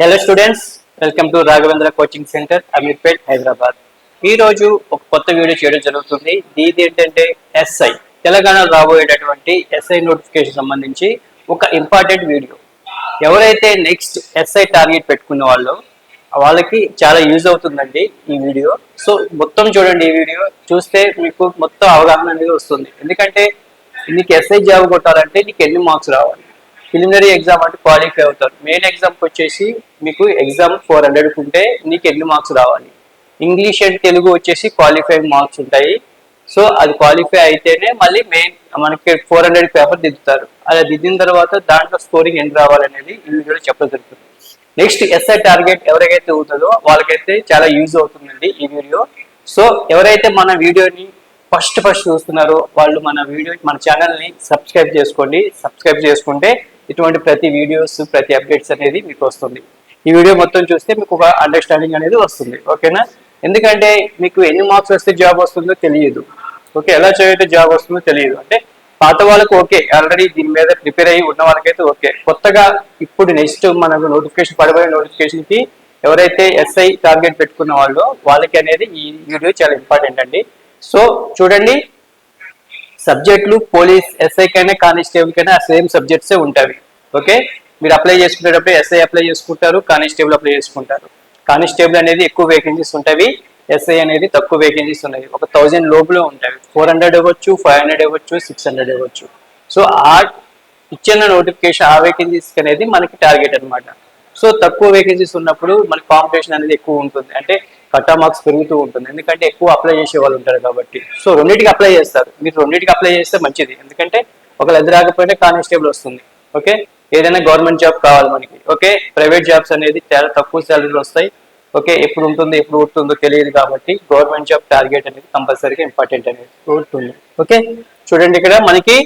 Hello students welcome to Raghavendra coaching centre Ameerpet Hyderabad ఈ రోజు ఒక కొత్త వీడియో చేయడం జరుగుతుంది. ఇది ఏంటంటే ఎస్ఐ తెలంగాణలో రాబోయేటటువంటి ఎస్ఐ నోటిఫికేషన్ సంబంధించి ఒక ఇంపార్టెంట్ వీడియో ఎవరైతే నెక్స్ట్ ఎస్ఐ టార్గెట్ పెట్టుకున్న వాళ్ళు వాళ్ళకి చాలా యూజ్ అవుతుందండి ఈ వీడియో సో మొత్తం చూడండి ఈ వీడియో చూస్తే మీకు మొత్తం అవగాహన అనేది వస్తుంది. ఎందుకంటే నీకు ఎస్ఐ జాబ్ కొట్టాలంటే నీకు ఎన్ని మార్క్స్ రావాలి? ప్రిలిమినరీ ఎగ్జామ్ అంటే క్వాలిఫై అవుతారు. మెయిన్ ఎగ్జామ్కి వచ్చేసి మీకు ఎగ్జామ్ ఫోర్ హండ్రెడ్ ఉంటే నీకు ఎన్ని మార్క్స్ రావాలి? ఇంగ్లీష్ అండ్ తెలుగు వచ్చేసి క్వాలిఫై మార్క్స్ ఉంటాయి. సో అది క్వాలిఫై అయితేనే మళ్ళీ మెయిన్ మనకి ఫోర్ హండ్రెడ్ పేపర్ దిద్దుతారు. అలా దిద్దిన తర్వాత దాంట్లో స్కోరింగ్ ఎన్ని రావాలనేది ఈ వీడియోలో చెప్పడం జరుగుతుంది. నెక్స్ట్ ఎస్ఐ టార్గెట్ ఎవరికైతే అవుతుందో వాళ్ళకైతే చాలా యూజ్ అవుతుందండి ఈ వీడియో సో ఎవరైతే మన వీడియోని ఫస్ట్ ఫస్ట్ చూస్తున్నారో వాళ్ళు మన వీడియో మన ఛానల్ని సబ్స్క్రైబ్ చేసుకోండి. సబ్స్క్రైబ్ చేసుకుంటే ఇటువంటి ప్రతి వీడియోస్ ప్రతి అప్డేట్స్ అనేది మీకు వస్తుంది. ఈ వీడియో మొత్తం చూస్తే మీకు ఒక అండర్స్టాండింగ్ అనేది వస్తుంది. ఓకేనా? ఎందుకంటే మీకు ఎన్ని మార్క్స్ వస్తే జాబ్ వస్తుందో తెలియదు. ఓకే ఎలా చదివితే జాబ్ వస్తుందో తెలియదు. అంటే పాత వాళ్ళకి ఓకే ఆల్రెడీ దీని మీద ప్రిపేర్ అయ్యి ఉన్న వాళ్ళకైతే ఓకే. కొత్తగా ఇప్పుడు నెక్స్ట్ మనకు నోటిఫికేషన్ పడబోయే నోటిఫికేషన్కి ఎవరైతే ఎస్ఐ టార్గెట్ పెట్టుకున్న వాళ్ళు వాళ్ళకి అనేది ఈ వీడియో చాలా ఇంపార్టెంట్ అండి. సో చూడండి సబ్జెక్టులు పోలీస్ ఎస్ఐ కైనా కానిస్టేబుల్ సేమ్ సబ్జెక్ట్సే ఉంటాయి. ఓకే? మీరు అప్లై చేసుకునేటప్పుడు ఎస్ఐ అప్లై చేసుకుంటారు కానిస్టేబుల్ అప్లై చేసుకుంటారు. కానిస్టేబుల్ అనేది ఎక్కువ వేకెన్సీస్ ఉంటాయి ఎస్ఐ అనేది తక్కువ వేకెన్సీస్ ఉన్నాయి. ఒక థౌజండ్ లోపలే ఉంటాయి. ఫోర్ హండ్రెడ్ ఇవ్వచ్చు ఫైవ్ హండ్రెడ్ ఇవ్వచ్చు సిక్స్ హండ్రెడ్ ఇవ్వచ్చు సో ఆ ఇచ్చిన నోటిఫికేషన్ ఆ వేకెన్సీస్ అనేది మనకి టార్గెట్ అన్నమాట. సో తక్కువ వేకెన్సీస్ ఉన్నప్పుడు మనకి కాంపిటీషన్ అనేది ఎక్కువ ఉంటుంది. అంటే కట్టా మార్క్స్ పెరుగుతూ ఉంటుంది. ఎందుకంటే ఎక్కువ అప్లై చేసే వాళ్ళు ఉంటారు కాబట్టి. సో రెండింటికి అప్లై చేస్తారు. మీరు రెండింటికి అప్లై చేస్తే మంచిది. ఎందుకంటే ఒకళ్ళు ఎదురు రాకపోయినా కానిస్టేబుల్ వస్తుంది. ఓకే? ఏదైనా గవర్నమెంట్ జాబ్ కావాలి మనకి. ఓకే? ప్రైవేట్ జాబ్స్ అనేది చాలా తక్కువ శాలరీలు వస్తాయి. ఓకే? ఎప్పుడు ఉంటుంది ఎప్పుడు ఉంటుందో తెలియదు కాబట్టి గవర్నమెంట్ జాబ్ టార్గెట్ అనేది కంపల్సరీగా ఇంపార్టెంట్ అనేది ఉంటుంది. ఓకే? చూడండి ఇక్కడ మనకి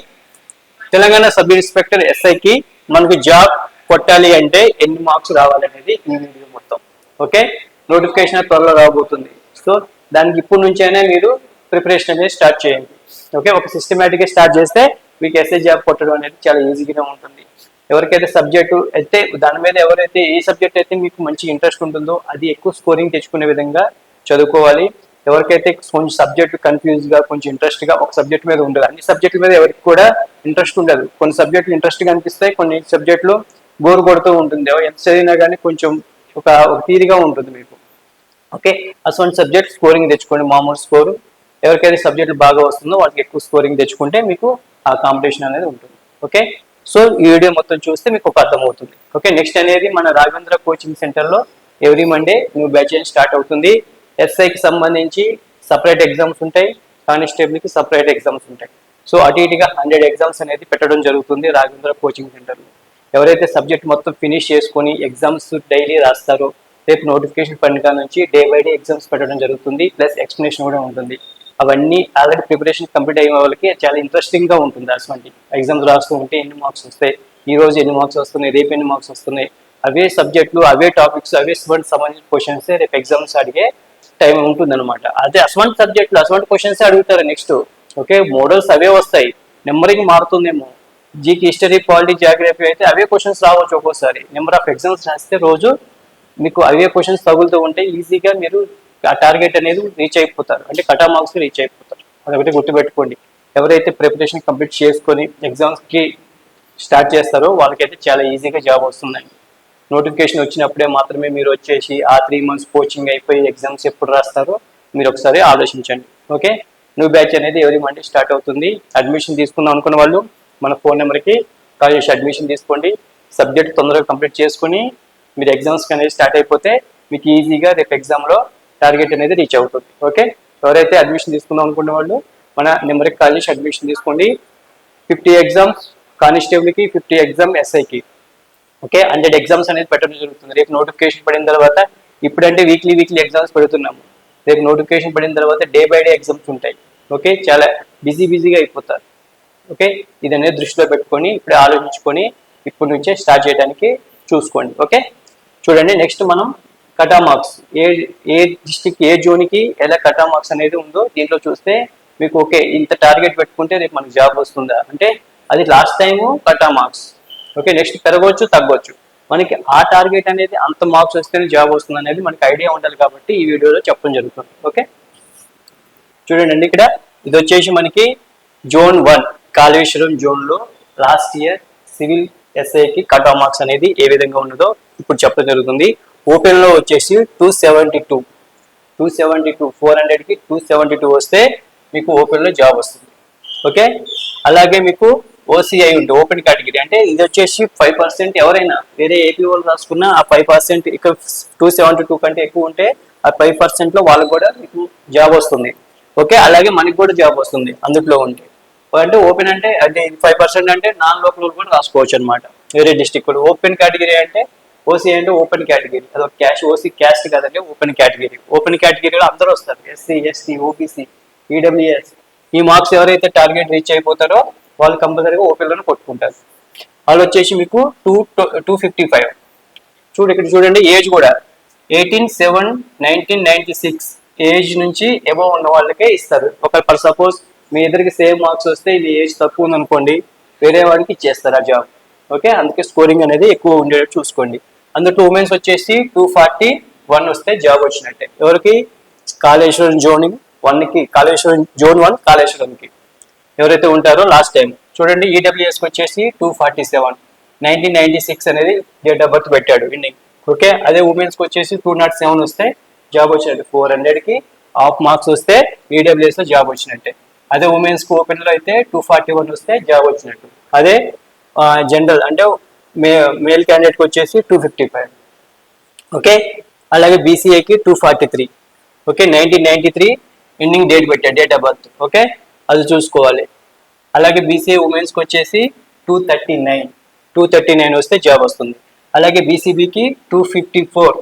తెలంగాణ సబ్ ఇన్స్పెక్టర్ ఎస్ఐకి మనకు జాబ్ కొట్టాలి అంటే ఎన్ని మార్క్స్ రావాలనేది ఈ వీడియో మొత్తం. ఓకే? నోటిఫికేషన్ త్వరలో రాబోతుంది. సో దానికి ఇప్పటి నుంచైనా మీరు ప్రిపరేషన్ అనేది స్టార్ట్ చేయండి. ఓకే? ఒక సిస్టమేటిక్గా స్టార్ట్ చేస్తే మీకు ఎస్ఏ జాబ్ కొట్టడం అనేది చాలా ఈజీగానే ఉంటుంది. ఎవరికైతే సబ్జెక్టు అయితే దాని మీద ఎవరైతే ఏ సబ్జెక్ట్ అయితే మీకు మంచి ఇంట్రెస్ట్ ఉంటుందో అది ఎక్కువ స్కోరింగ్ తెచ్చుకునే విధంగా చదువుకోవాలి. ఎవరికైతే కొంచెం సబ్జెక్ట్ కన్ఫ్యూజ్గా కొంచెం ఇంట్రెస్ట్గా ఒక సబ్జెక్ట్ మీద ఉండదు. అన్ని సబ్జెక్టుల మీద ఎవరికి కూడా ఇంట్రెస్ట్ ఉండదు. కొన్ని సబ్జెక్టులు ఇంట్రెస్ట్గా అనిపిస్తాయి కొన్ని సబ్జెక్టులు బోర్ కొడుతూ ఉంటుంది. ఎంత చదివినా కానీ కొంచెం ఒక తీరిగా ఉంటుంది మీకు. ఓకే? అటువంటి సబ్జెక్ట్ స్కోరింగ్ తెచ్చుకోండి. మామూలు స్కోర్ ఎవరికైతే సబ్జెక్టులు బాగా వస్తుందో వాళ్ళకి ఎక్కువ స్కోరింగ్ తెచ్చుకుంటే మీకు ఆ కాంపిటీషన్ అనేది ఉంటుంది. ఓకే? సో ఈ వీడియో మొత్తం చూస్తే మీకు ఒక అర్థమవుతుంది. ఓకే? నెక్స్ట్ అనేది మన రాఘవేంద్ర కోచింగ్ సెంటర్లో every Monday new batch start అవుతుంది. ఎస్ఐకి సంబంధించి సపరేట్ ఎగ్జామ్స్ ఉంటాయి. కానిస్టేబుల్కి సపరేట్ ఎగ్జామ్స్ ఉంటాయి. సో అటు ఇటుగా హండ్రెడ్ ఎగ్జామ్స్ అనేది పెట్టడం జరుగుతుంది రాఘవేంద్ర కోచింగ్ సెంటర్లో ఎవరైతే సబ్జెక్ట్ మొత్తం ఫినిష్ చేసుకొని ఎగ్జామ్స్ డైలీ రాస్తారో రేపు నోటిఫికేషన్ పడిన నుంచి డే బై డే ఎగ్జామ్స్ పెట్టడం జరుగుతుంది ప్లస్ ఎక్స్ప్లెనేషన్ కూడా ఉంటుంది. అవన్నీ ఆల్రెడీ ప్రిపరేషన్ కంప్లీట్ అయిన వాళ్ళకి చాలా ఇంట్రెస్టింగ్గా ఉంటుంది అటువంటి ఎగ్జామ్స్ రాస్తూ ఉంటే ఎన్ని మార్క్స్ వస్తాయి ఈ రోజు ఎన్ని మార్క్స్ వస్తున్నాయి రేపు ఎన్ని మార్క్స్ వస్తున్నాయి అవే సబ్జెక్టులు అవే టాపిక్స్ అవే స్టూడెంట్ సంబంధించిన క్వశ్చన్స్ రేపు ఎగ్జామ్స్ అడిగే టైం ఉంటుంది అనమాట అదే అటువంటి సబ్జెక్టులు అటువంటి క్వశ్చన్స్ అడుగుతారు నెక్స్ట్ ఓకే మోడల్స్ అవే వస్తాయి నెంబరింగ్ మారుతుందేమో. జీకి హిస్టరీ పాలిటీ జాగ్రఫీ అయితే అవే క్వశ్చన్స్ రావచ్చు ఒక్కోసారి. నెంబర్ ఆఫ్ ఎగ్జామ్స్ రాస్తే రోజు మీకు అవే క్వశ్చన్స్ తగులుతూ ఉంటే ఈజీగా మీరు ఆ టార్గెట్ అనేది రీచ్ అయిపోతారు. అంటే కటా మార్క్స్ రీచ్ అయిపోతారు. అదొకటి గుర్తుపెట్టుకోండి. ఎవరైతే ప్రిపరేషన్ కంప్లీట్ చేసుకొని ఎగ్జామ్స్కి స్టార్ట్ చేస్తారో వాళ్ళకైతే చాలా ఈజీగా జాబ్ వస్తుందండి. నోటిఫికేషన్ వచ్చినప్పుడే మాత్రమే మీరు వచ్చేసి ఆ త్రీ మంత్స్ కోచింగ్ అయిపోయి ఎగ్జామ్స్ ఎప్పుడు రాస్తారో మీరు ఒకసారి ఆలోచించండి. ఓకే న్యూ బ్యాచ్ అనేది ఎవరి మండే స్టార్ట్ అవుతుంది. అడ్మిషన్ తీసుకుందాం అనుకున్న వాళ్ళు మన ఫోన్ నెంబర్కి కాల్ చేసి అడ్మిషన్ తీసుకోండి. సబ్జెక్ట్ తొందరగా కంప్లీట్ చేసుకుని మీరు ఎగ్జామ్స్ అనేది స్టార్ట్ అయిపోతే మీకు ఈజీగా రేపు ఎగ్జామ్లో టార్గెట్ అనేది రీచ్ అవుతుంది. ఓకే ఎవరైతే అడ్మిషన్ తీసుకుందాం అనుకున్న వాళ్ళు మన నెంబర్కి కాల్ చేసి అడ్మిషన్ తీసుకోండి ఫిఫ్టీ ఎగ్జామ్స్ కానిస్టేబుల్కి ఫిఫ్టీ ఎగ్జామ్ ఎస్ఐకి ఓకే హండ్రెడ్ ఎగ్జామ్స్ అనేది పెట్టడం జరుగుతుంది. రేపు నోటిఫికేషన్ పడిన తర్వాత ఇప్పుడంటే వీక్లీ వీక్లీ ఎగ్జామ్స్ పెడుతున్నాము. రేపు నోటిఫికేషన్ పడిన తర్వాత డే బై డే ఎగ్జామ్స్ ఉంటాయి. ఓకే చాలా బిజీ బిజీగా అయిపోతారు. ఓకే ఇది అనేది దృష్టిలో పెట్టుకొని ఇప్పుడే ఆలోచించుకొని ఇప్పటి నుంచే స్టార్ట్ చేయడానికి చూసుకోండి. ఓకే చూడండి నెక్స్ట్ మనం కటా మార్క్స్ ఏ ఏ డిస్టిక్ ఏ జోన్కి ఎలా కటా మార్క్స్ అనేది ఉందో దీంట్లో చూస్తే మీకు ఓకే ఇంత టార్గెట్ పెట్టుకుంటే రేపు మనకు జాబ్ వస్తుందా? అంటే అది లాస్ట్ టైము కటా మార్క్స్ ఓకే నెక్స్ట్ పెరగవచ్చు తగ్గవచ్చు. మనకి ఆ టార్గెట్ అనేది అంత మార్క్స్ వస్తేనే జాబ్ వస్తుంది అనేది మనకి ఐడియా ఉండాలి కాబట్టి ఈ వీడియోలో చెప్పడం జరుగుతుంది. ఓకే చూడండి ఇక్కడ ఇది వచ్చేసి మనకి జోన్ వన్ కాళేశ్వరం జోన్లో లాస్ట్ ఇయర్ సివిల్ ఎస్ఐకి కట్ ఆఫ్ మార్క్స్ అనేది ఏ విధంగా ఉన్నదో ఇప్పుడు చెప్పడం జరుగుతుంది. ఓపెన్లో వచ్చేసి two seventy two two seventy two four హండ్రెడ్కి టూ సెవెంటీ టూ వస్తే మీకు ఓపెన్లో జాబ్ వస్తుంది. ఓకే అలాగే మీకు ఓసీఐ ఉంటుంది ఓపెన్ కేటగిరీ అంటే ఇది వచ్చేసి ఫైవ్ పర్సెంట్ ఎవరైనా వేరే ఏపీ వాళ్ళు రాసుకున్న ఆ ఫైవ్ పర్సెంట్ ఇక్కడ టూ సెవెంటీ టూ కంటే ఎక్కువ ఉంటే ఆ ఫైవ్ పర్సెంట్లో వాళ్ళకి కూడా మీకు జాబ్ వస్తుంది. ఓకే అలాగే మనకి కూడా జాబ్ వస్తుంది అందులో ఉంటే. అంటే ఓపెన్ అంటే అంటే ఫైవ్ పర్సెంట్ అంటే నాన్ లోకల్ కూడా రాసుకోవచ్చు అనమాట వేరే డిస్టిక్ కూడా. ఓపెన్ కేటగిరీ అంటే ఓసీ అంటే ఓపెన్ కేటగిరీ అది ఒక క్యాష్ ఓసీ క్యాస్ట్ కాదండి ఓపెన్ కేటగిరీ ఓపెన్ కేటగిరీలో అందరూ వస్తారు. ఎస్సీ ఎస్టీ ఓబీసీ ఈడబ్ల్యూఎస్ ఈ మార్క్స్ ఎవరైతే టార్గెట్ రీచ్ అయిపోతారో వాళ్ళు కంపల్సరీగా ఓపెన్లోనే కొట్టుకుంటారు. వాళ్ళు వచ్చేసి మీకు టూ టూ ఫిఫ్టీ ఫైవ్ చూడు ఇక్కడ చూడండి ఏజ్ కూడా. Eighteen seven nineteen ninety six age నుంచి ఎబో ఉన్న వాళ్ళకే ఇస్తారు. ఒక ఫర్ సపోజ్ మీ ఇద్దరికి సేమ్ మార్క్స్ వస్తే ఇది ఏజ్ తక్కువ ఉంది అనుకోండి వేరే వాడికి ఇచ్చేస్తారు ఆ జాబ్ ఓకే అందుకే స్కోరింగ్ అనేది ఎక్కువ ఉండేటట్టు చూసుకోండి. అందులో టూ ఉమెన్స్ వచ్చేసి టూ ఫార్టీ వన్ వస్తే జాబ్ వచ్చినట్టే. ఎవరికి? కాళేశ్వరం జోనింగ్ వన్కి కాళేశ్వరం జోన్ వన్ కాళేశ్వరంకి. ఎవరైతే ఉంటారో లాస్ట్ టైం చూడండి ఈడబ్ల్యూఎస్కి వచ్చేసి two forty seven nineteen ninety six అనేది డేట్ ఆఫ్ బర్త్ పెట్టాడు ఇన్నింగ్ ఓకే అదే ఉమెన్స్కి వచ్చేసి టూ నాట్ సెవెన్ వస్తే జాబ్ వచ్చినట్టు. ఫోర్ హండ్రెడ్కి హాఫ్ మార్క్స్ వస్తే ఈడబ్ల్యూఎస్లో జాబ్ వచ్చినట్టే. అదే ఉమెన్స్ ఓపెన్లో ఓపెన్లో అయితే టూ ఫార్టీ వన్ వస్తే జాబ్ వచ్చినట్టు. అదే జనరల్ అంటే మే మేల్ క్యాండిడేట్కి వచ్చేసి టూ ఫిఫ్టీ ఫైవ్ ఓకే? అలాగే బీసీఏకి two forty three okay? Nineteen ninety three ending date పెట్టాడు డేట్ ఆఫ్ బర్త్ ఓకే? అది చూసుకోవాలి. అలాగే బీసీఏ ఉమెన్స్కి వచ్చేసి two thirty nine two thirty nine వస్తే జాబ్ వస్తుంది. అలాగే బీసీబీకి two fifty four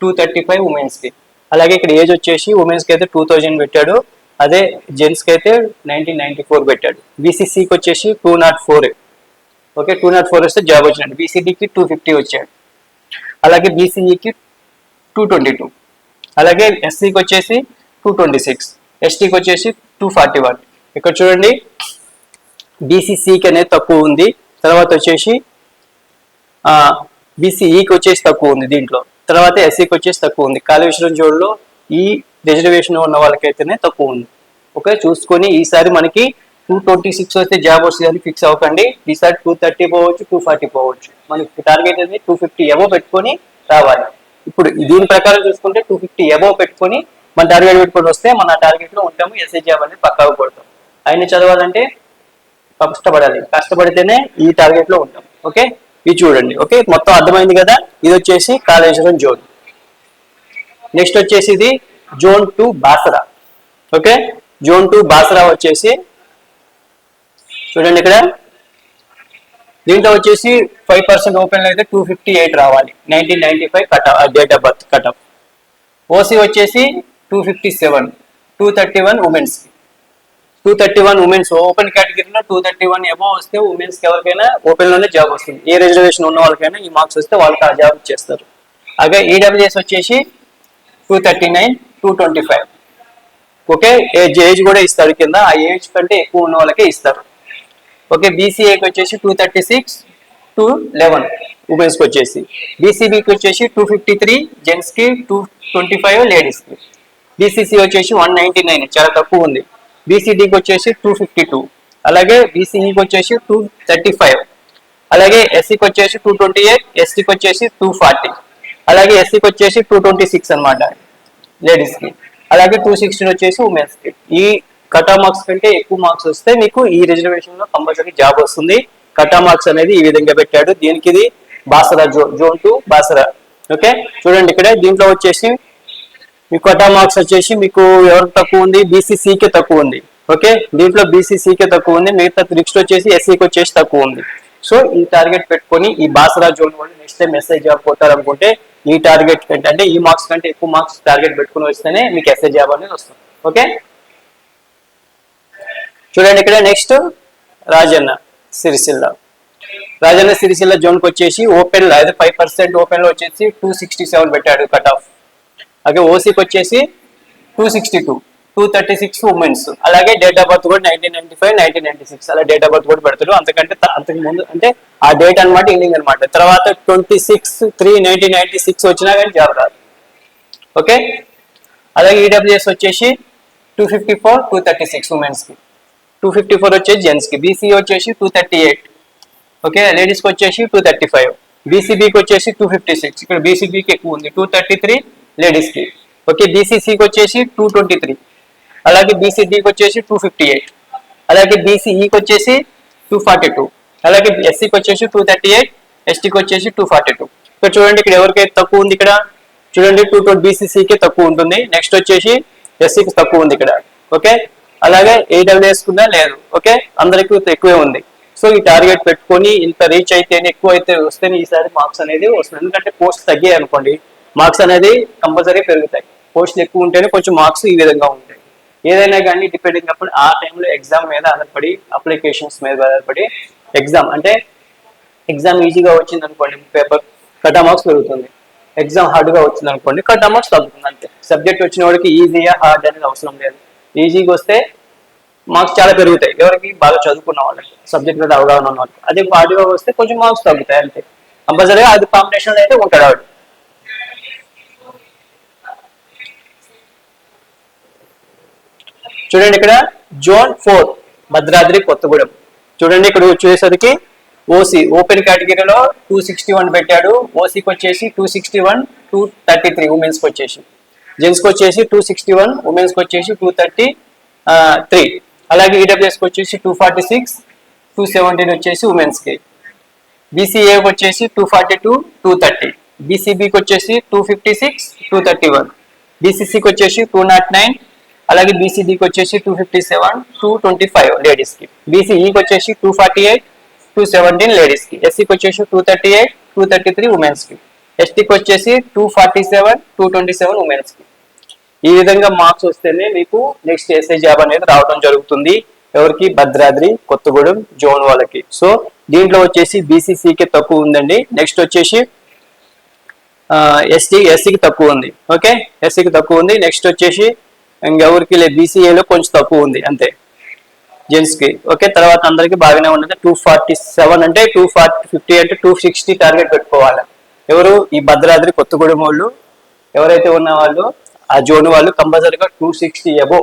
two thirty five ఉమెన్స్కి అలాగే ఇక్కడ ఏజ్ వచ్చేసి ఉమెన్స్కి అయితే టూ థౌజండ్ పెట్టాడు. అదే జెంట్స్కి అయితే నైన్టీన్ నైన్టీ ఫోర్ పెట్టాడు బీసీసీకి వచ్చేసి two nought four okay two nought four వస్తే జాబ్ వచ్చినాడు బీసీడీకి టూ ఫిఫ్టీ వచ్చాడు. అలాగే బీసీఈకి టూ ట్వంటీ టూ అలాగే ఎస్సీకి వచ్చేసి టూ ట్వంటీ సిక్స్ ఎస్టీకి వచ్చేసి టూ ఫార్టీ వన్ ఇక్కడ చూడండి బీసీసీకి అనేది తక్కువ ఉంది. తర్వాత వచ్చేసి బీసీఈకి వచ్చేసి తక్కువ ఉంది దీంట్లో. తర్వాత ఎస్సీకి వచ్చేసి తక్కువ ఉంది. కాళేశ్వరం జోడ్లో ఈ రిజర్వేషన్ ఉన్న వాళ్ళకైతేనే తక్కువ ఉంది. ఓకే చూసుకొని ఈసారి మనకి టూ ట్వంటీ సిక్స్ వస్తే జాబ్ వస్తుంది అని ఫిక్స్ అవ్వకండి. ఈసారి టూ థర్టీ పోవచ్చు టూ ఫార్టీ పోవచ్చు. మనకి టార్గెట్ అనేది టూ ఫిఫ్టీ ఎబో పెట్టుకొని రావాలి. ఇప్పుడు దీని ప్రకారం చూసుకుంటే టూ ఫిఫ్టీ ఎబో పెట్టుకొని మన టార్గెట్ పెట్టుకొని వస్తే మన టార్గెట్లో ఉంటాము ఎస్ఐ జాబ్ అనేది పక్కాగా కొడతాం. ఆయన చదవాలంటే కష్టపడాలి. కష్టపడితేనే ఈ టార్గెట్లో ఉంటాం. ఓకే ఇది చూడండి. ఓకే మొత్తం అర్థమైంది కదా? ఇది వచ్చేసి కాళేశ్వరం జోన్. నెక్స్ట్ వచ్చేసి ఇది zone two Basara. Okay? Zone two Basara వచ్చేసి చూడండి ఇక్కడ. దీంట్లో వచ్చేసి ఫైవ్ పర్సెంట్ ఓపెన్ అయితే టూ ఫిఫ్టీ ఎయిట్ రావాలి. Nineteen ninety five cut date of birth cut off OC వచ్చేసి two fifty seven two thirty one womens two thirty one womens open కేటగిరీలో two thirty one above వస్తే ఉమెన్స్కి ఎవరికైనా ఓపెన్లోనే job వస్తుంది. ఏ reservation ఉన్న వాళ్ళకైనా ఈ మార్క్స్ వస్తే వాళ్ళకి ఆ జాబ్ చేస్తారు అలాగే ఈడబ్ల్యూఎస్ వచ్చేసి two thirty nine two twenty five okay age age కూడా ఇస్తారు కింద ఆ ఏజ్ కంటే ఎక్కువ ఉన్న వాళ్ళకే ఇస్తారు. ఓకే బీసీఏకి వచ్చేసి two thirty six two eleven ఉమెన్స్కి వచ్చేసి. బీసీబీకి వచ్చేసి టూ ఫిఫ్టీ త్రీ జెంట్స్కి టూ ట్వంటీ ఫైవ్ లేడీస్కి బీసీసీ వచ్చేసి వన్ నైన్టీ నైన్ చాలా తక్కువ ఉంది. బీసీడీకి వచ్చేసి టూ ఫిఫ్టీ టూ అలాగే బీసీఈకి వచ్చేసి టూ థర్టీ ఫైవ్ అలాగే ఎస్సీకి వచ్చేసి టూ ట్వంటీ ఎయిట్ ఎస్టీకి వచ్చేసి టూ ఫార్టీ అలాగే ఎస్సీకి వచ్చేసి టూ ట్వంటీ సిక్స్ అనమాట లేడీస్కి. అలాగే టూ సిక్స్టీన్ వచ్చేసి ఉమెన్స్కి. ఈ కటా మార్క్స్ కంటే ఎక్కువ మార్క్స్ వస్తే మీకు ఈ రిజర్వేషన్లో కంపల్సరీ జాబ్ వస్తుంది. కటా మార్క్స్ అనేది ఈ విధంగా పెట్టాడు. దీనికి ఇది Basara zone zone two Basara. Okay? చూడండి ఇక్కడ. దీంట్లో వచ్చేసి మీకు కటా మార్క్స్ వచ్చేసి మీకు ఎవరికి తక్కువ ఉంది? బీసీసీకే తక్కువ ఉంది. ఓకే? దీంట్లో బీసీసీకే తక్కువ ఉంది. మిగతా నెక్స్ట్ వచ్చేసి ఎస్సీకి వచ్చేసి తక్కువ ఉంది. సో ఈ టార్గెట్ పెట్టుకొని ఈ బాసరా జోన్ వాళ్ళు నెక్స్ట్ టైం ఎస్ఐ జాబ్ కొట్టారనుకుంటే ఈ టార్గెట్ కంటే అంటే ఈ మార్క్స్ కంటే ఎక్కువ మార్క్స్ టార్గెట్ పెట్టుకుని వస్తేనే మీకు ఎస్ఐ జాబ్ అనేది వస్తుంది. ఓకే చూడండి ఇక్కడ నెక్స్ట్ రాజన్న సిరిసిల్ల. రాజన్న సిరిసిల్ల జోన్కి వచ్చేసి ఓపెన్లో అదే ఫైవ్ పర్సెంట్ ఓపెన్లో వచ్చేసి టూ సిక్స్టీ సెవెన్ పెట్టాడు కట్ ఆఫ్ అదే ఓసీకి వచ్చేసి two sixty two two thirty six womens అలాగే డేట్ ఆఫ్ బర్త్ కూడా nineteen ninety five nineteen ninety six అలా డేట్ ఆఫ్ బర్త్ కూడా పెడతారు. అంతకంటే అంతకు ముందు అంటే ఆ డేట్ అన్నమాట ఇన్నింగ్ అనమాట తర్వాత twenty six three nineteen ninety six వచ్చినా కానీ జాబ్ రాదు. ఓకే? అలాగే ఈడబ్ల్యూఎస్ వచ్చేసి two fifty four two thirty six ఉమెన్స్కి. Two fifty four వచ్చేసి జెంట్స్కి బీసీ వచ్చేసి టూ థర్టీ ఎయిట్ ఓకే లేడీస్కి వచ్చేసి టూ థర్టీ ఫైవ్ బీసీబీకి వచ్చేసి టూ ఫిఫ్టీ సిక్స్ ఇక్కడ బీసీబీకి ఎక్కువ ఉంది. టూ థర్టీ త్రీ లేడీస్కి. ఓకే? బీసీసీకి వచ్చేసి టూ ట్వంటీ త్రీ అలాగే బీసీడీకి వచ్చేసి టూ ఫిఫ్టీ ఎయిట్ అలాగే బీసీఈకి వచ్చేసి టూ ఫార్టీ టూ అలాగే ఎస్సీకి వచ్చేసి టూ థర్టీ ఎయిట్ ఎస్టీకి వచ్చేసి టూ ఫార్టీ టూ ఇక్కడ చూడండి ఇక్కడ ఎవరికైతే తక్కువ ఉంది ఇక్కడ? చూడండి టూ ట్వంటీ బీసీసీకి తక్కువ ఉంటుంది. నెక్స్ట్ వచ్చేసి ఎస్సీకి తక్కువ ఉంది ఇక్కడ. ఓకే? అలాగే ఏడబ్ల్యూఎస్ కూడా లేదు. ఓకే? అందరికీ ఎక్కువే ఉంది. సో ఈ టార్గెట్ పెట్టుకొని ఇంత రీచ్ అయితేనే ఎక్కువ అయితే వస్తేనే ఈసారి మార్క్స్ అనేది వస్తుంది. ఎందుకంటే పోస్ట్ తగ్గాయి అనుకోండి మార్క్స్ అనేది కంపల్సరీ పెరుగుతాయి. పోస్టులు ఎక్కువ ఉంటేనే కొంచెం మార్క్స్ ఈ విధంగా ఉంది ఏదైనా కానీ డిపెండింగ్ అప్పుడు ఆ టైంలో ఎగ్జామ్ మీద ఆధారపడి అప్లికేషన్స్ మీద ఆధారపడి ఎగ్జామ్ అంటే ఎగ్జామ్ ఈజీగా వచ్చింది అనుకోండి పేపర్ కటా మార్క్స్ పెరుగుతుంది. ఎగ్జామ్ హార్డ్గా వచ్చింది అనుకోండి కటా మార్క్స్ తగ్గుతుంది అంతే. సబ్జెక్ట్ వచ్చిన వాడికి ఈజీగా హార్డ్ అనేది అవసరం లేదు. ఈజీగా వస్తే మార్క్స్ చాలా పెరుగుతాయి. ఎవరికి బాగా చదువుకున్న వాళ్ళకి సబ్జెక్ట్ మీద అవగాహన ఉన్న వాళ్ళకి అదే హార్డ్గా వస్తే కొంచెం మార్క్స్ తగ్గుతాయి అంతే. కంపల్సరీగా అది కాంబినేషన్ అయితే ఉంటాడు ఆవిడ చూడండి ఇక్కడ జోన్ ఫోర్ భద్రాద్రి కొత్తగూడెం. చూడండి ఇక్కడ వచ్చేసరికి ఓసీ ఓపెన్ కేటగిరీలో టూ సిక్స్టీ వన్ పెట్టాడు. ఓసీకి వచ్చేసి two sixty one two thirty three ఉమెన్స్కి వచ్చేసి జెంట్స్కి వచ్చేసి టూ సిక్స్టీ వన్ ఉమెన్స్కి వచ్చేసి టూ థర్టీ త్రీ అలాగే ఈడబ్ల్యూఎస్కి వచ్చేసి two forty six two seventeen వచ్చేసి ఉమెన్స్కి బీసీఏకి వచ్చేసి two forty two two thirty బీసీబీకి వచ్చేసి two fifty six two thirty one బీసీసీకి వచ్చేసి టూ నాట్ నైన్ అలాగే బీసీడీకి వచ్చేసి two fifty seven two twenty five లేడీస్కి బీసీఈకి వచ్చేసి two forty eight two seventeen లేడీస్కి ఎస్సీకి వచ్చేసి two thirty eight two thirty three ఉమెన్స్కి ఎస్టీకి వచ్చేసి two forty seven two twenty seven ఉమెన్స్కి ఈ విధంగా మార్క్స్ వస్తేనే మీకు నెక్స్ట్ ఎస్ఏ జాబ్ అనేది రావడం జరుగుతుంది. ఎవరికి? భద్రాద్రి కొత్తగూడెం జోన్ వాళ్ళకి. సో దీంట్లో వచ్చేసి బీసీసీకి తక్కువ ఉందండి. నెక్స్ట్ వచ్చేసి ఎస్టీ ఎస్సీకి తక్కువ ఉంది. ఓకే? ఎస్సీకి తక్కువ ఉంది. నెక్స్ట్ వచ్చేసి ఇంకెవరికి లేదు బీసీఏలో కొంచెం తక్కువ ఉంది అంతే. జెంట్స్కి. ఓకే తర్వాత అందరికి బాగానే ఉన్నది. టూ ఫార్టీ సెవెన్ అంటే టూ ఫార్టీ ఫిఫ్టీ అంటే టూ సిక్స్టీ టార్గెట్ పెట్టుకోవాలి. ఎవరు? ఈ భద్రాద్రి కొత్తగూడెం వాళ్ళు ఎవరైతే ఉన్న వాళ్ళు ఆ జోన్ వాళ్ళు కంపల్సరీగా టూ సిక్స్టీ అబో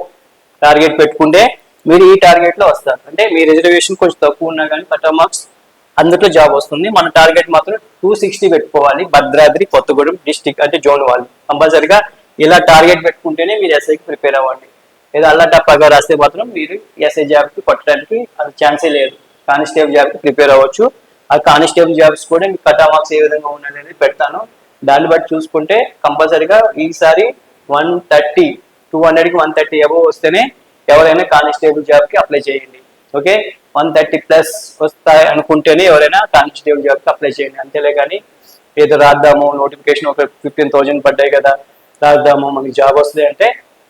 టార్గెట్ పెట్టుకుంటే మీరు ఈ టార్గెట్లో వస్తారు. అంటే మీ రిజర్వేషన్ కొంచెం తక్కువ ఉన్నా కానీ కట్ మార్క్స్ అందులో జాబ్ వస్తుంది. మన టార్గెట్ మాత్రం టూ సిక్స్టీ పెట్టుకోవాలి భద్రాద్రి కొత్తగూడెం డిస్టిక్ అంటే జోన్ వాళ్ళు. కంపల్సరీగా ఇలా టార్గెట్ పెట్టుకుంటేనే మీరు ఎస్ఐకి ప్రిపేర్ అవ్వండి. లేదా అల్లా టప్పాగా రాస్తే మాత్రం మీరు ఎస్ఐ జాబ్కి పట్టడానికి అది ఛాన్సే లేదు. కానిస్టేబుల్ జాబ్కి ప్రిపేర్ అవ్వచ్చు. ఆ కానిస్టేబుల్ జాబ్స్ కూడా మీకు కటా మార్క్స్ ఏ విధంగా ఉన్నాయనేది పెడతాను. దాన్ని బట్టి చూసుకుంటే కంపల్సరీగా ఈసారి వన్ థర్టీ టూ హండ్రెడ్కి వన్ థర్టీ అబో వస్తేనే ఎవరైనా కానిస్టేబుల్ జాబ్కి అప్లై చేయండి. ఓకే? వన్ థర్టీ ప్లస్ వస్తాయి అనుకుంటేనే ఎవరైనా కానిస్టేబుల్ జాబ్కి అప్లై చేయండి. అంతేలే కానీ ఏదో రాద్దాము నోటిఫికేషన్ ఒక ఫిఫ్టీన్ థౌజండ్ పడ్డాయి కదా. రాద్దాము మనకి జాబ్ వస్తుంది అంటే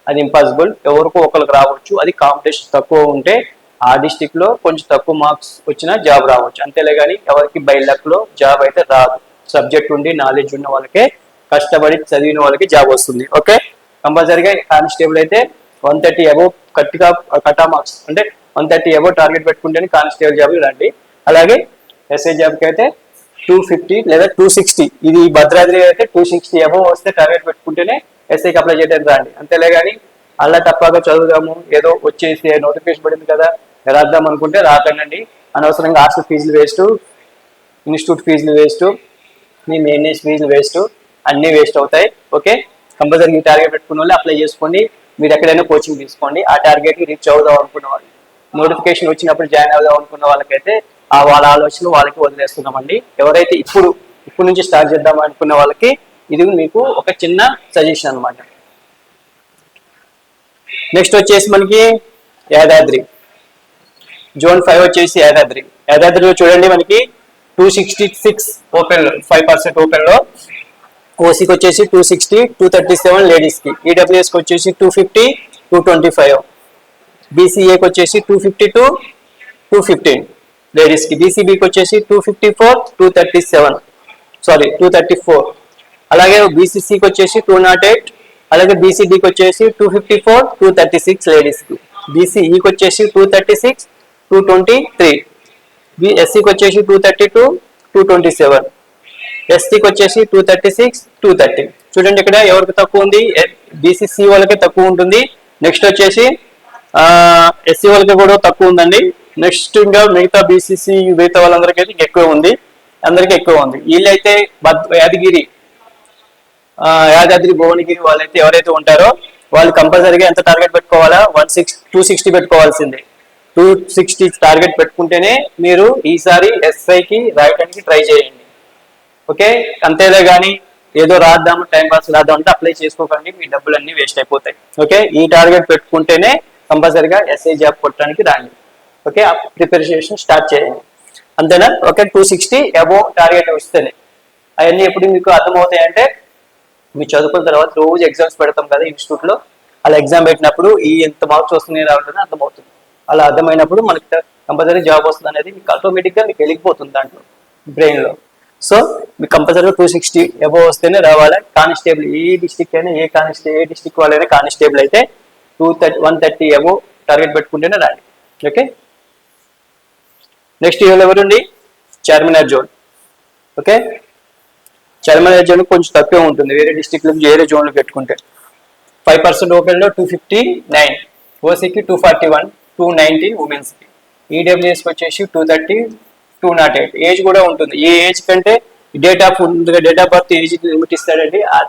అది ఇంపాసిబుల్ ఎవరికో ఒకరికి రావచ్చు. అది కాంపిటీషన్ తక్కువ ఉంటే ఆ డిస్టిక్లో కొంచెం తక్కువ మార్క్స్ వచ్చినా జాబ్ రావచ్చు. అంతేలే కానీ ఎవరికి బై లక్లో జాబ్ అయితే రాదు. సబ్జెక్ట్ ఉండి నాలెడ్జ్ ఉన్న వాళ్ళకే కష్టపడి చదివిన వాళ్ళకి జాబ్ వస్తుంది. ఓకే కంపల్సరీగా కానిస్టేబుల్ అయితే వన్ థర్టీ అబౌవ్ కట్టిగా కటా మార్క్స్ అంటే వన్ థర్టీ అబౌవ్ టార్గెట్ పెట్టుకుంటేనే కానిస్టేబుల్ జాబ్ రండి. అలాగే ఎస్ఐ జాబ్కి అయితే టూ ఫిఫ్టీ లేదా టూ సిక్స్టీ. ఇది భద్రాద్రి అయితే టూ సిక్స్టీ అబౌవ్ వస్తే టార్గెట్ పెట్టుకుంటేనే ఎస్ఐకి అప్లై చేయడానికి రాండి. అంతేలే కానీ అలా తప్పగా చదువుదాము. ఏదో వచ్చేసి నోటిఫికేషన్ పడింది కదా రాద్దాం అనుకుంటే రాకండి అనవసరంగా హాస్టల్ ఫీజులు వేస్ట్ ఇన్స్టిట్యూట్ ఫీజులు వేస్ట్ మీ మేనేజ్ ఫీజులు వేస్ట్ అన్నీ వేస్ట్ అవుతాయి. ఓకే? కంపల్సరీ మీ టార్గెట్ పెట్టుకున్న వాళ్ళు అప్లై చేసుకోండి. మీరు ఎక్కడైనా కోచింగ్ తీసుకోండి. ఆ టార్గెట్కి రీచ్ అవుదాం అనుకున్న వాళ్ళు. నోటిఫికేషన్ వచ్చినప్పుడు జాయిన్ అవుదాం అనుకున్న వాళ్ళకైతే వాళ్ళ ఆలోచనలు వాళ్ళకి వదిలేస్తున్నామండి. ఎవరైతే ఇప్పుడు ఇప్పుడు నుంచి స్టార్ట్ చేద్దాం అనుకున్న వాళ్ళకి ఇది మీకు ఒక చిన్న సజెషన్ అనమాట నెక్స్ట్ వచ్చేసి మనకి యాదాద్రి. జోన్ ఫైవ్ వచ్చేసి యాదాద్రి. యాదాద్రిలో చూడండి మనకి two sixty six open five percent ఓపెన్లో. ఓసీకి వచ్చేసి two sixty two thirty seven లేడీస్కి ఈడబ్ల్యూఎస్కి వచ్చేసి two fifty two twenty five బీసీఏకి వచ్చేసి two fifty two two fifteen ladies risk బీసీబీకి వచ్చేసి two fifty four two thirty seven sorry two thirty four అలాగే బీసీసీకి వచ్చేసి టూ నాట్ ఎయిట్ అలాగే బీసీడీకి వచ్చేసి two fifty four two thirty six లేడీస్కి బీసీఈకి వచ్చేసి two thirty six two twenty three ఎస్సీకి వచ్చేసి two thirty two two twenty seven ఎస్టీకి వచ్చేసి two thirty six two thirty చూడండి ఇక్కడ ఎవరికి తక్కువ ఉంది? బీసీసీ వాళ్ళకి తక్కువ ఉంటుంది. నెక్స్ట్ వచ్చేసి ఎస్సీ వాళ్ళకి కూడా తక్కువ ఉందండి. నెక్స్ట్ ఇంకా మిగతా బీసీసీ మిగతా వాళ్ళందరికీ అయితే ఎక్కువ ఉంది. అందరికీ ఎక్కువ ఉంది. వీళ్ళైతే బద్- యాదగిరి యాదాద్రి భువనగిరి వాళ్ళైతే ఎవరైతే ఉంటారో వాళ్ళు కంపల్సరీగా ఎంత టార్గెట్ పెట్టుకోవాలా? వన్ సిక్స్ టూ సిక్స్టీ పెట్టుకోవాల్సిందే. టూ సిక్స్టీ టార్గెట్ పెట్టుకుంటేనే మీరు ఈసారి ఎస్ఐకి రాయడానికి ట్రై చేయండి. ఓకే? అంతేలే కానీ ఏదో రాద్దాము టైం పాస్ రాద్దాం అంటే అప్లై చేసుకోకండి. మీ డబ్బులన్నీ వేస్ట్ అయిపోతాయి. ఓకే? ఈ టార్గెట్ పెట్టుకుంటేనే కంపల్సరీగా ఎస్ఐ జాబ్ కొట్టడానికి రాండి ఓకే ప్రిపరేషన్ స్టార్ట్ చేయండి. అంతేనా? Okay two sixty above target వస్తేనే. అవన్నీ ఎప్పుడు మీకు అర్థమవుతాయంటే మీరు చదువుకున్న తర్వాత రోజు ఎగ్జామ్స్ పెడతాం కదా ఇన్స్టిట్యూట్లో అలా ఎగ్జామ్ పెట్టినప్పుడు ఈ ఎంత మార్క్స్ వస్తున్నాయి రావడం అర్థమవుతుంది. అలా అర్థమైనప్పుడు మనకి కంపల్సరీ జాబ్ వస్తుంది అనేది మీకు ఆటోమేటిక్గా మీకు వెళ్ళిపోతుంది దాంట్లో బ్రెయిన్లో సో మీకు కంపల్సరీగా టూ సిక్స్టీ అబోవ్ వస్తేనే రావాలి. కానిస్టేబుల్ ఏ డిస్టిక్ అయినా ఏ కానిస్టే ఏ డిస్టిక్ వాళ్ళైనా కానిస్టేబుల్ అయితే two thirty one thirty above target పెట్టుకుంటేనే రాండి. ఓకే నెక్స్ట్ ఇవాళ ఎవరుండి? చార్మినార్ జోన్ ఓకే చర్మల జోన్ కొంచెం తక్కువ ఉంటుంది. వేరే డిస్టిక్ వేరే జోన్లు పెట్టుకుంటే. ఫైవ్ పర్సెంట్ ఓపెన్లో two fifty nine ఓసీకి two forty one two nineteen ఉమెన్స్కి ఈడబ్ల్యూఎస్కి వచ్చేసి two thirty two nought eight age కూడా ఉంటుంది. ఏ ఏజ్ కంటే డేట్ ఆఫ్ ముందుగా date of birth age limit ఇస్తాడండి ఆ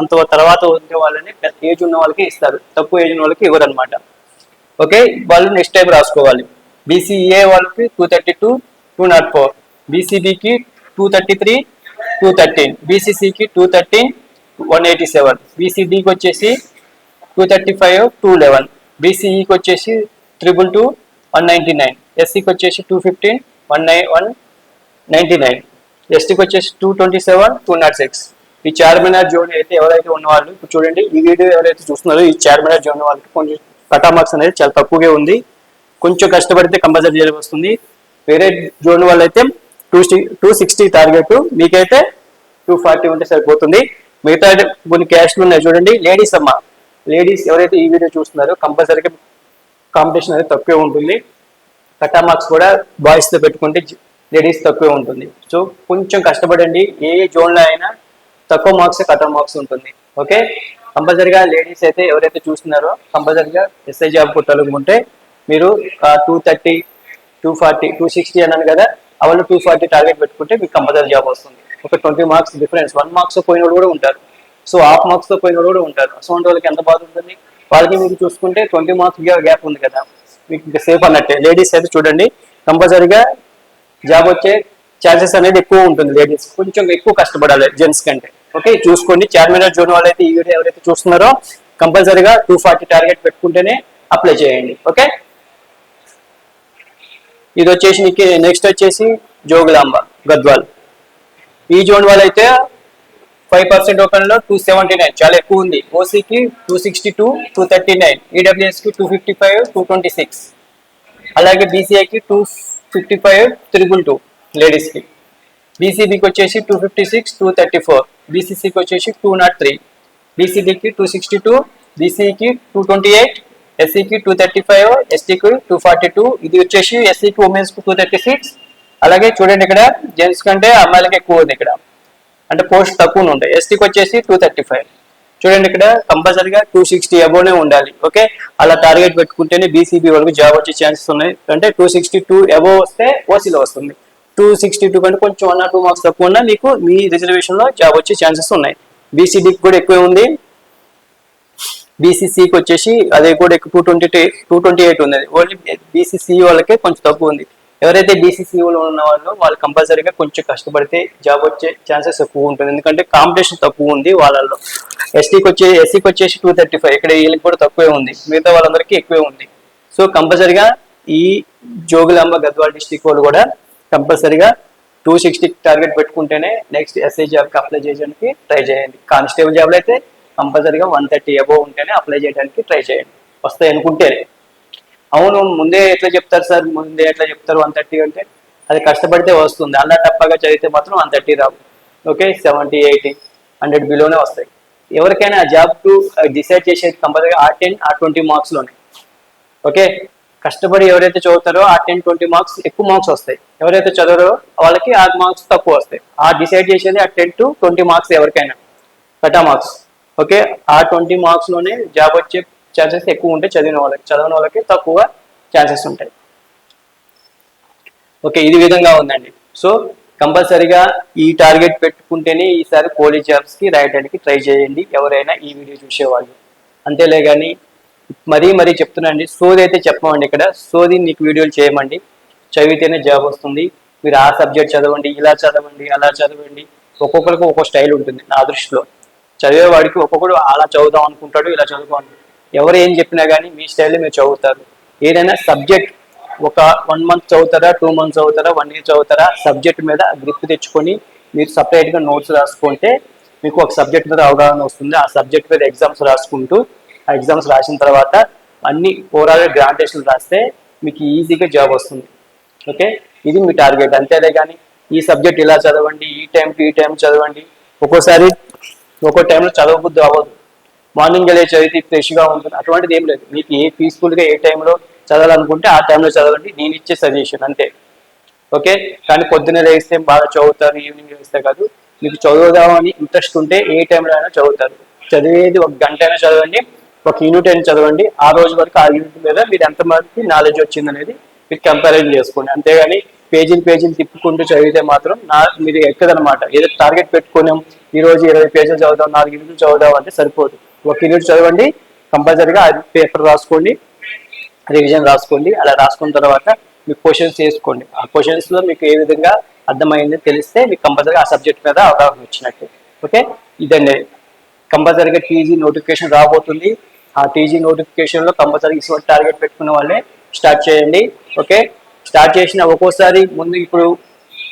అంత తర్వాత ఉండే వాళ్ళని ఏజ్ ఉన్న వాళ్ళకి ఇస్తారు. తక్కువ ఏజ్ ఉన్న వాళ్ళకి ఇవ్వరు అనమాట ఓకే వాళ్ళు నెక్స్ట్ టైం రాసుకోవాలి. బీసీఏ వాళ్ళకి two thirty two two nought four బీసీబీకి two thirty three two thirteen బీసీసీకి two thirteen one eighty seven బీసీడీకి వచ్చేసి two thirty five two eleven బీసీఈకి వచ్చేసి triple two one ninety nine ఎస్సీకి వచ్చేసి two fifteen one nine one ninety nine ఎస్టీకి వచ్చేసి two twenty seven two nought six ఈ Charminar zone అయితే ఎవరైతే ఉన్నవాళ్ళు ఇప్పుడు చూడండి ఈ వీడియో ఎవరైతే చూస్తున్నారో ఈ చార్మినార్ జోన్ వాళ్ళకి కొంచెం కటా మార్క్స్ అనేది చాలా తక్కువగా ఉంది. కొంచెం కష్టపడితే కంపల్సరీ చేయాల్సి వస్తుంది. వేరే జోన్ వాళ్ళైతే టూ టూ సిక్స్టీ టార్గెట్ మీకైతే టూ ఫార్టీ ఉంటే సరిపోతుంది. మిగతా కొన్ని క్యాష్లు ఉన్నాయి చూడండి. లేడీస్ అమ్మ. లేడీస్ ఎవరైతే ఈ వీడియో చూస్తున్నారో కంపల్సరీగా కాంపిటీషన్ అనేది తక్కువే ఉంటుంది. కటా మార్క్స్ కూడా బాయ్స్తో పెట్టుకుంటే లేడీస్ తక్కువే ఉంటుంది. సో కొంచెం కష్టపడండి. ఏ జోన్లో అయినా తక్కువ మార్క్స్ కటా మార్క్స్ ఉంటుంది. ఓకే? కంపల్సరీగా లేడీస్ అయితే ఎవరైతే చూస్తున్నారో కంపల్సరీగా ఎస్ఐ జాబ్ కొట్టాలనుకుంటే మీరు two thirty two forty two sixty అన్నాను కదా వాళ్ళు టూ ఫార్టీ టార్గెట్ పెట్టుకుంటే మీకు కంపల్సరీ జాబ్ వస్తుంది. ఒక twenty marks difference one marks పోయిన కూడా ఉంటారు. సో హాఫ్ మార్క్స్తో పోయిన వాళ్ళు కూడా ఉంటారు. సో వాళ్ళకి ఎంత బాధ ఉంటుంది? వాళ్ళకి మీరు చూసుకుంటే ట్వంటీ మార్క్స్ గ్యాప్ ఉంది కదా. మీకు ఇంకా సేఫ్ అన్నట్టే. లేడీస్ అయితే చూడండి కంపల్సరీగా జాబ్ వచ్చే ఛాన్సెస్ అనేది ఎక్కువ ఉంటుంది లేడీస్ కొంచెం ఎక్కువ కష్టపడాలి జెంట్స్ కంటే. ఓకే చూసుకోండి. చార్మినార్ జోన్ వాళ్ళైతే ఈ వీడియో ఎవరైతే చూస్తున్నారో కంపల్సరీగా టూ ఫార్టీ టార్గెట్ పెట్టుకుంటేనే అప్లై చేయండి. ఓకే ఇది వచ్చేసి నెక్స్ట్ వచ్చేసి జోగులాంబ గద్వాల్. ఈ జోన్ వాళ్ళైతే ఫైవ్ పర్సెంట్ ఓపెన్లో టూ సెవెంటీ నైన్ చాలా ఎక్కువ ఉంది. ఓసీకి two sixty two two thirty nine ఈడబ్ల్యూఎస్కి two fifty five two twenty six అలాగే బీసీఐకి two fifty five triple two లేడీస్కి బీసీబీకి వచ్చేసి two fifty six two thirty four బీసీసీకి వచ్చేసి టూ నాట్ త్రీ బీసీబీకి టూ సిక్స్టీ టూ బీసీకి టూ ట్వంటీ ఎయిట్ ఎస్సీకి two thirty five ఎస్టీకి two forty two ఇది వచ్చేసి ఎస్సీకి ఉమెన్స్కి టూ థర్టీ సిక్స్ అలాగే చూడండి ఇక్కడ జెంట్స్ కంటే అమ్మాయిలకి ఎక్కువ ఉంది ఇక్కడ. అంటే పోస్ట్ తక్కువ ఉంటాయి ఎస్టీకి వచ్చేసి టూ థర్టీ ఫైవ్ చూడండి ఇక్కడ కంపల్సరీగా టూ సిక్స్టీ అబోనే ఉండాలి. ఓకే అలా టార్గెట్ పెట్టుకుంటేనే బీసీబీ వరకు జాబ్ వచ్చే ఛాన్సెస్ ఉన్నాయి. అంటే టూ సిక్స్టీ టూ అబోవ్ వస్తే ఓసీలో వస్తుంది. టూ సిక్స్టీ టూ కంటే కొంచెం వన్ ఆర్ టూ మార్క్స్ తక్కువ ఉన్నా మీకు మీ రిజర్వేషన్లో జాబ్ వచ్చే ఛాన్సెస్ ఉన్నాయి. బీసీడీకి కూడా ఎక్కువ ఉంది. బీసీసీకి వచ్చేసి అదే కూడా two twenty two twenty eight ఉంది. ఓన్లీ బీసీసీ వాళ్ళకే కొంచెం తక్కువ ఉంది. ఎవరైతే బీసీసీలో ఉన్న వాళ్ళు వాళ్ళు కంపల్సరీగా కొంచెం కష్టపడితే జాబ్ వచ్చే ఛాన్సెస్ ఎక్కువ ఉంటుంది. ఎందుకంటే కాంపిటీషన్ తక్కువ ఉంది వాళ్ళల్లో. ఎస్టీకి వచ్చే ఎస్సీకి వచ్చేసి టూ థర్టీ ఫైవ్ ఇక్కడ వీళ్ళకి కూడా తక్కువే ఉంది. మిగతా వాళ్ళందరికీ ఎక్కువే ఉంది. సో కంపల్సరీగా ఈ జోగులాంబ గద్వాల్ డిస్టిక్ వాళ్ళు కూడా కంపల్సరీగా టూ సిక్స్టీ టార్గెట్ పెట్టుకుంటేనే నెక్స్ట్ ఎస్ఐ జాబ్కి అప్లై చేయడానికి ట్రై చేయండి. కానిస్టేబుల్ జాబ్లో అయితే కంపల్సరీగా వన్ థర్టీ అబోవ్ ఉంటేనే అప్లై చేయడానికి ట్రై చేయండి. వస్తాయి అనుకుంటేనే. అవును ముందే ఎట్లా చెప్తారు సార్? ముందే ఎట్లా చెప్తారు వన్ థర్టీ అంటే? అది కష్టపడితే వస్తుంది. అలా తప్పగా చదివితే మాత్రం వన్ థర్టీ రావు. ఓకే? సెవెంటీ ఎయిటీ హండ్రెడ్ బిలోనే వస్తాయి. ఎవరికైనా జాబ్ టు డిసైడ్ చేసేది కంపల్సరీ ఆ టెన్ ఆ ట్వంటీ మార్క్స్లోనే. ఓకే? కష్టపడి ఎవరైతే చదువుతారో ఆ టెన్ ట్వంటీ మార్క్స్ ఎక్కువ మార్క్స్ వస్తాయి. ఎవరైతే చదవరో వాళ్ళకి ఆ మార్క్స్ తక్కువ వస్తాయి. ఆ డిసైడ్ చేసేది ఆ టెన్ టు ట్వంటీ మార్క్స్ ఎవరికైనా. కటా మార్క్స్. ఓకే ఆ ట్వంటీ మార్క్స్లోనే జాబ్ వచ్చే ఛాన్సెస్ ఎక్కువ ఉంటాయి చదివిన వాళ్ళకి చదివిన వాళ్ళకి తక్కువ ఛాన్సెస్ ఉంటాయి. ఓకే ఇది విధంగా ఉందండి. సో కంపల్సరిగా ఈ టార్గెట్ పెట్టుకుంటేనే ఈసారి పోలీస్ జాబ్స్కి రాయడానికి ట్రై చేయండి ఎవరైనా ఈ వీడియో చూసేవాళ్ళు. అంతేలే కానీ మరీ మరీ చెప్తున్నాండి సోది అయితే చెప్పమండి ఇక్కడ. సోది నీకు వీడియోలు చేయమండి. చదివితేనే జాబ్ వస్తుంది. మీరు ఆ సబ్జెక్ట్ చదవండి ఇలా చదవండి అలా చదవండి. ఒక్కొక్కరికి ఒక్కో స్టైల్ ఉంటుంది నా దృష్టిలో. చదివేవాడికి ఒక్కొక్కడు అలా చదువుదాం అనుకుంటాడు ఇలా చదువుకోండి ఎవరు ఏం చెప్పినా కానీ మీ స్టైల్లో మీరు చదువుతారు. ఏదైనా సబ్జెక్ట్ ఒక వన్ మంత్ చదువుతారా టూ మంత్స్ చదువుతారా వన్ ఇయర్ చదువుతారా సబ్జెక్ట్ మీద గ్రిప్ తెచ్చుకొని మీరు సపరేట్గా నోట్స్ రాసుకుంటే మీకు ఒక సబ్జెక్ట్ మీద అవగాహన వస్తుంది. ఆ సబ్జెక్ట్ మీద ఎగ్జామ్స్ రాసుకుంటూ ఆ ఎగ్జామ్స్ రాసిన తర్వాత అన్ని ఓవరాల్ గ్రాంటేషన్ రాస్తే మీకు ఈజీగా జాబ్ వస్తుంది. ఓకే? ఇది మీ టార్గెట్. అంతేలే కానీ ఈ సబ్జెక్ట్ ఇలా చదవండి ఈ టైంకి ఈ టైం చదవండి. ఒక్కోసారి ఒక్కో టైంలో చదవబుద్ధి అవ్వదు. మార్నింగ్ వెళ్ళే చదివితే ఫ్రెష్గా ఉంటుంది. అటువంటిది ఏం లేదు. మీకు ఏ పీస్ఫుల్గా ఏ టైంలో చదవాలనుకుంటే ఆ టైంలో చదవండి. నేను ఇచ్చే సజెషన్ అంతే. ఓకే కానీ పొద్దున్న లేస్తే బాగా చదువుతారు ఈవినింగ్ లేస్తే కాదు. మీకు చదువుదామని ఇంట్రెస్ట్ ఉంటే ఏ టైంలో అయినా చదువుతారు. చదివేది ఒక గంట అయినా చదవండి. ఒక యూనిట్ అయినా చదవండి. ఆ రోజు వరకు ఆ యూనిట్ మీద మీరు ఎంతమందికి నాలెడ్జ్ వచ్చింది అనేది మీరు కంపారిజన్ చేసుకోండి. అంతేగాని పేజీలు పేజీలు తిప్పుకుంటూ చదివితే మాత్రం నా మీరు ఎక్కదనమాట. ఏదో టార్గెట్ పెట్టుకున్నాం. ఈ రోజు ఇరవై పేజీలు చదువుదాం నాలుగు యూనిట్లు చదువుదాం అంటే సరిపోదు. ఒక యూనిట్ చదవండి కంపల్సరీగా అది పేపర్ రాసుకోండి రివిజన్ రాసుకోండి అలా రాసుకున్న తర్వాత మీకు క్వశ్చన్స్ చేసుకోండి ఆ క్వశ్చన్స్లో మీకు ఏ విధంగా అర్థమైంది తెలిస్తే మీకు కంపల్సరీగా ఆ సబ్జెక్ట్ మీద అవగాహన వచ్చినట్టు. ఓకే? ఇదండి. కంపల్సరీగా టీజీ నోటిఫికేషన్ రాబోతుంది. ఆ టీజీ నోటిఫికేషన్లో కంపల్సరీ ఇటువంటి టార్గెట్ పెట్టుకున్న వాళ్ళే స్టార్ట్ చేయండి. ఓకే? స్టార్ట్ చేసిన ఒక్కోసారి ముందు ఇప్పుడు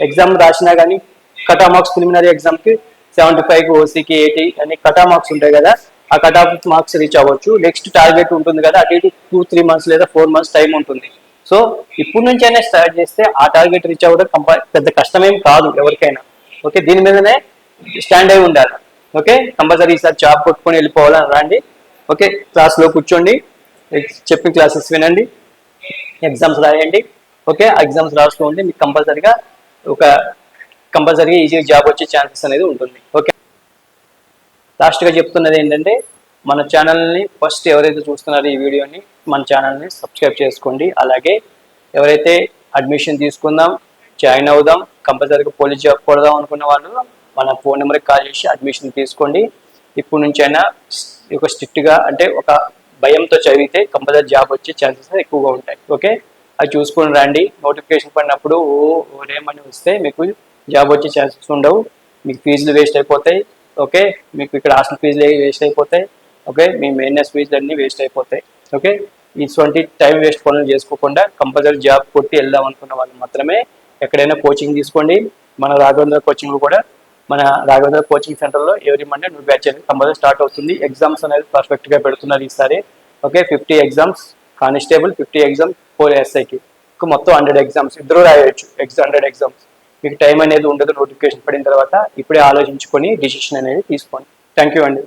ఎగ్జామ్ రాసినా కానీ కటా మార్క్స్ ప్రిలిమినరీ ఎగ్జామ్కి సెవెంటీ ఫైవ్ ఓసీకి ఎయిటీ అని కటా మార్క్స్ ఉంటాయి కదా ఆ కట్ ఆఫ్ మార్క్స్ రీచ్ అవ్వచ్చు. నెక్స్ట్ టార్గెట్ ఉంటుంది కదా అటు ఇటు టూ త్రీ మంత్స్ లేదా ఫోర్ మంత్స్ టైం ఉంటుంది. సో ఇప్పుడు నుంచైనా స్టార్ట్ చేస్తే ఆ టార్గెట్ రీచ్ అవ్వడం కంప పెద్ద కష్టమేం కాదు ఎవరికైనా. ఓకే దీని మీదనే స్టాండ్ అయి ఉండాలి. ఓకే కంపల్సరీ ఈసారి జాబ్ కొట్టుకొని వెళ్ళిపోవాలని రండి. ఓకే క్లాస్లో కూర్చోండి. చెప్పిన క్లాసెస్ వినండి. ఎగ్జామ్స్ రాయండి. ఓకే ఎగ్జామ్స్ రాసుకోండి మీకు కంపల్సరీగా ఒక కంపల్సరీగా ఈజీగా జాబ్ వచ్చే ఛాన్సెస్ అనేది ఉంటుంది. ఓకే. లాస్ట్గా చెప్తున్నది ఏంటంటే మన ఛానల్ని ఫస్ట్ ఎవరైతే చూస్తున్నారో ఈ వీడియోని మన ఛానల్ని సబ్స్క్రైబ్ చేసుకోండి. అలాగే ఎవరైతే అడ్మిషన్ తీసుకుందాం జాయిన్ అవుదాం కంపల్సరీగా పోలీస్ జాబ్ కొడదాం అనుకున్న వాళ్ళు మన ఫోన్ నెంబర్కి కాల్ చేసి అడ్మిషన్ తీసుకోండి. ఇప్పుడు నుంచి అయినా ఒక స్ట్రిక్ట్గా అంటే ఒక భయంతో చదివితే కంపల్సరీ జాబ్ వచ్చే ఛాన్సెస్ ఎక్కువగా ఉంటాయి. ఓకే. అది చూసుకొని రండి. నోటిఫికేషన్ పడినప్పుడు ఓ ఓరేమని వస్తే మీకు జాబ్ వచ్చే ఛాన్సెస్ ఉండవు. మీకు ఫీజులు వేస్ట్ అయిపోతాయి. ఓకే మీకు ఇక్కడ హాస్టల్ ఫీజులు వేస్ట్ అయిపోతాయి. ఓకే మీ మెయిన్నెస్ ఫీజులు అన్నీ వేస్ట్ అయిపోతాయి. ఓకే ఇటువంటి టైం వేస్ట్ పనులు చేసుకోకుండా కంపల్సరీ జాబ్ కొట్టి వెళ్దాం అనుకున్న వాళ్ళు మాత్రమే ఎక్కడైనా కోచింగ్ తీసుకోండి. మన రాఘవేంద్ర కోచింగ్ కూడా మన రాఘవేంద్ర కోచింగ్ సెంటర్లో ఎవరి మండే న్యూ బ్యాచ్ అనేది కంపల్సరీ స్టార్ట్ అవుతుంది. ఎగ్జామ్స్ అనేది పర్ఫెక్ట్గా పెడుతున్నారు ఈసారి. Okay fifty exams constable fifty exam four ఎస్ఐకి మొత్తం హండ్రెడ్ ఎగ్జామ్స్ ఇద్దరు రాయొచ్చు. ఎగ్జామ్ హండ్రెడ్ ఎగ్జామ్స్ మీకు టైం అనేది ఉండదు నోటిఫికేషన్ పడిన తర్వాత ఇప్పుడే ఆలోచించుకొని డిసిషన్ అనేది తీసుకోండి. థ్యాంక్ యూ అండి.